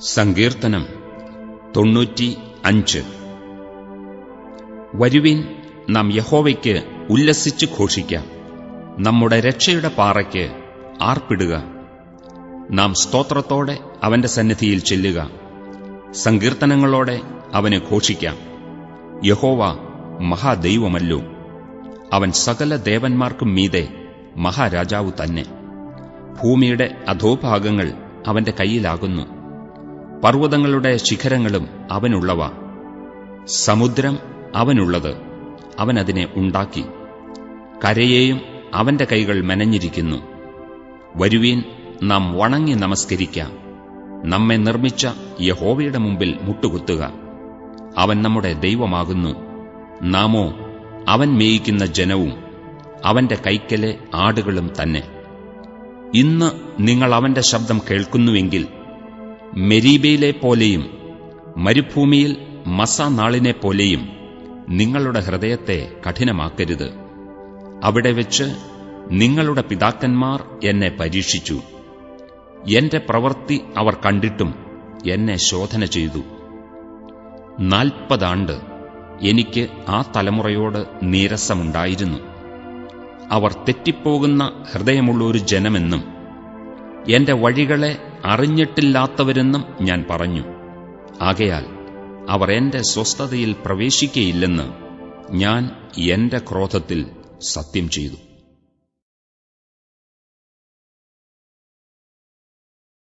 സങ്കീർത്തനം തൊണ്ണൂറ്റി അഞ്ച് വരുവിൻ നാം യഹോവയ്ക്ക് ഉല്ലസിച്ച് ഘോഷിക്കാം. നമ്മുടെ രക്ഷയുടെ പാറയ്ക്ക് ആർപ്പിടുക. നാം സ്തോത്രത്തോടെ അവന്റെ സന്നിധിയിൽ ചെല്ലുക. സങ്കീർത്തനങ്ങളോടെ അവനെ ഘോഷിക്കാം. യഹോവ മഹാദൈവമല്ലോ. അവൻ സകല ദേവന്മാർക്കും മീതെ മഹാരാജാവ് തന്നെ. ഭൂമിയുടെ അധോഭാഗങ്ങൾ അവന്റെ കയ്യിലാകുന്നു. പർവതങ്ങളുടെ ശിഖരങ്ങളും അവനുള്ളവ. സമുദ്രം അവനുള്ളത് അവൻ അതിനെ ഉണ്ടാക്കി. കരയെയും അവന്റെ കൈകൾ മെനഞ്ഞിരിക്കുന്നു. വരുവീൻ നാം വണങ്ങി നമസ്കരിക്കാം. നമ്മെ നിർമ്മിച്ച യഹോവയുടെ മുമ്പിൽ മുട്ടുകുത്തുക. അവൻ നമ്മുടെ ദൈവമാകുന്നു. നാമോ അവൻ മേയിക്കുന്ന ജനവും അവന്റെ കൈക്കലെ ആടുകളും തന്നെ. ഇന്ന് നിങ്ങൾ അവന്റെ ശബ്ദം കേൾക്കുന്നുവെങ്കിൽ മെരീബയിലെ പോലെയും മരുഭൂമിയിൽ മസാനാളിനെ പോലെയും നിങ്ങളുടെ ഹൃദയത്തെ കഠിനമാക്കരുത്. അവിടെ വെച്ച് നിങ്ങളുടെ പിതാക്കന്മാർ എന്നെ പരീക്ഷിച്ചു. എന്റെ പ്രവൃത്തി അവർ കണ്ടിട്ടും എന്നെ ശോധന ചെയ്തു. നാൽപ്പതാണ്ട് എനിക്ക് ആ തലമുറയോട് നീരസമുണ്ടായിരുന്നു. അവർ തെറ്റിപ്പോകുന്ന ഹൃദയമുള്ള ഒരു ജനമെന്നും എന്റെ വഴികളെ അറിഞ്ഞിട്ടില്ലാത്തവരെന്നും ഞാൻ പറഞ്ഞു. ആകയാൽ അവർ എന്റെ സ്വസ്ഥതയിൽ പ്രവേശിക്കയില്ലെന്ന് ഞാൻ എന്റെ ക്രോധത്തിൽ സത്യം ചെയ്തു.